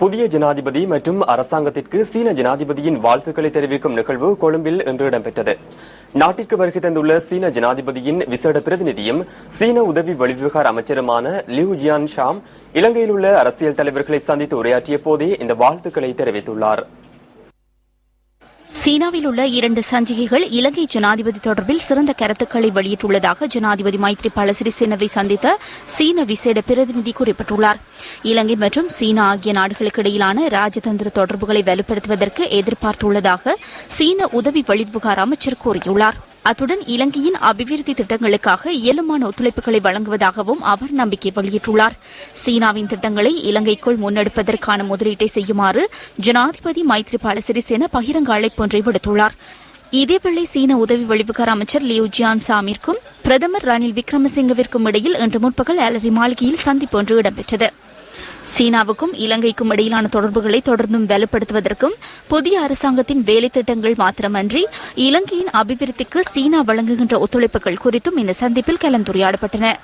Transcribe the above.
புதிய ஜனாதிபதி மற்றும் அரசாங்கத்திற்கு சீன ஜனாதிபதியின் வாழ்த்துக்களை தெரிவிக்கும் நிகழ்வு கொழும்பில் இன்று இடம்பெற்றது. நாட்டிற்கு வருகை தந்துள்ள சீன ஜனாதிபதியின் விசேட பிரதிநிதியும் சீன உதவி வெளிவிவகார அமைச்சருமான லியூ ஜியான் ஷாம் இலங்கையில் உள்ள அரசியல் தலைவர்களை சந்தித்து உரையாற்றிய போதே இந்த வாழ்த்துக்களை தெரிவித்துள்ளார். சீனாவில் உள்ள இரண்டு சஞ்சிகைகள் இலங்கை ஜனாதிபதி தொடர்பில் சிறந்த கருத்துக்களை வெளியிட்டுள்ளதாக ஜனாதிபதி மைத்ரிபால சிறிசேனவை சந்தித்த சீன விசேட பிரதிநிதி குறிப்பிட்டுள்ளார். இலங்கை மற்றும் சீனா ஆகிய நாடுகளுக்கு இடையிலான ராஜதந்திர தொடர்புகளை வலுப்படுத்துவதற்கு எதிர்பார்த்துள்ளதாக சீன உதவி வெளிவிவகார அமைச்சர் கூறியுள்ளார். அத்துடன் இலங்கையின் அபிவிருத்தி திட்டங்களுக்காக இயலுமான ஒத்துழைப்புகளை வழங்குவதாகவும் அவர் நம்பிக்கை வெளியிட்டுள்ளார். சீனாவின் திட்டங்களை இலங்கைக்குள் முன்னெடுப்பதற்கான முதலீட்டை செய்யுமாறு ஜனாதிபதி மைத்ரிபால சிறிசேன பகிரங்க அழைப்பு ஒன்றை விடுத்துள்ளார். இதேவேளை சீன உதவி வெளிவிகார அமைச்சர் லியூ ஜியான் சாமிற்கும் பிரதமர் ரணில் விக்ரமசிங்கவிற்கும் இடையில் இன்று முற்பகல் அலரி மாளிகையில் சந்திப்பு ஒன்று இடம்பெற்றது. சீனாவுக்கும் இலங்கைக்கும் இடையிலான தொடர்புகளை தொடர்ந்தும் வலுப்படுத்துவதற்கும் புதிய அரசாங்கத்தின் வேலை திட்டங்கள் மாத்திரமன்றி இலங்கையின் அபிவிருத்திக்கு சீனா வழங்குகின்ற ஒத்துழைப்புகள் குறித்தும் இந்த சந்திப்பில் கலந்துரையாடப்பட்டன.